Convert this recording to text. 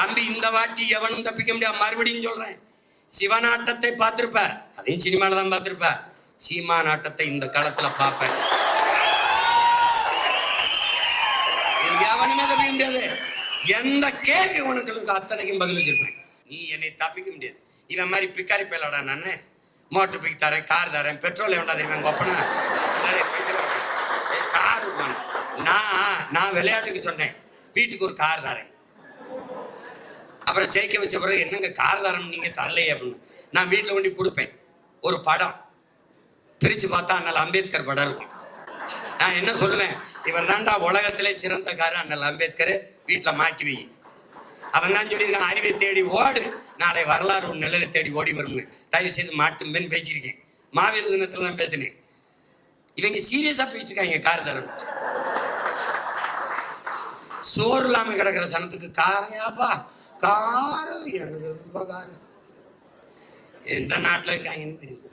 தம்பி இந்த வாட்டி எவனும் தப்பிக்க முடியாது. மறுபடியும் சொல்றேன். சிவநாட்டத்தை பார்த்துருப்ப? அதையும் சினிமாவில் தான் பார்த்துருப்ப? சீமா நாட்டத்தை இந்த காலத்தில் பார்ப்பேன் எவனுமே தப்பிக்க முடியாது. எந்த கேள்வி உனக்கு அத்தனைக்கும் பதில் வச்சிருப்பேன். நீ என்னை தப்பிக்க முடியாது. இவன் மாதிரி பிக்காரி பேலாடா நானு? மோட்டர் பிக் தரேன் கார் தரேன் பெட்ரோல் எவ்வளோ தெரியுமா கொப்பனா கார் நான் நான் விளையாட்டுக்கு சொன்னேன். வீட்டுக்கு ஒரு கார் தரேன். அப்புறம் ஜெயிக்க வச்ச பிறகு என்னங்க காரதாரம் நீங்கள் தரலையே அப்படின்னு. நான் வீட்டில் கொண்டு கொடுப்பேன். ஒரு படம். பிரித்து பார்த்தா அண்ணல் அம்பேத்கர் படம் இருக்கும். நான் என்ன சொல்லுவேன்? இவர் தாண்டா உலகத்திலே சிறந்த காரு அண்ணல் அம்பேத்கர். வீட்டில் மாட்டி வை. அவன் தான் சொல்லியிருக்கான் அறிவை தேடி ஓடு. நாளை வரலாறு ஒரு நிலையில தேடி ஓடி வரும்னு. தயவு செய்து மாட்டும்பேன்னு பேசியிருக்கேன். மாவீர தினத்தில் தான் பேசினேன். இவங்க சீரியஸாக போயிட்டு இருக்காங்க கார் தரம். சோறு இல்லாமல் கிடக்கிற சனத்துக்கு காரையாப்பா. காரம் எனக்கு உபகாரம் எந்த நாட்டில் இருக்காங்கன்னு தெரியும்.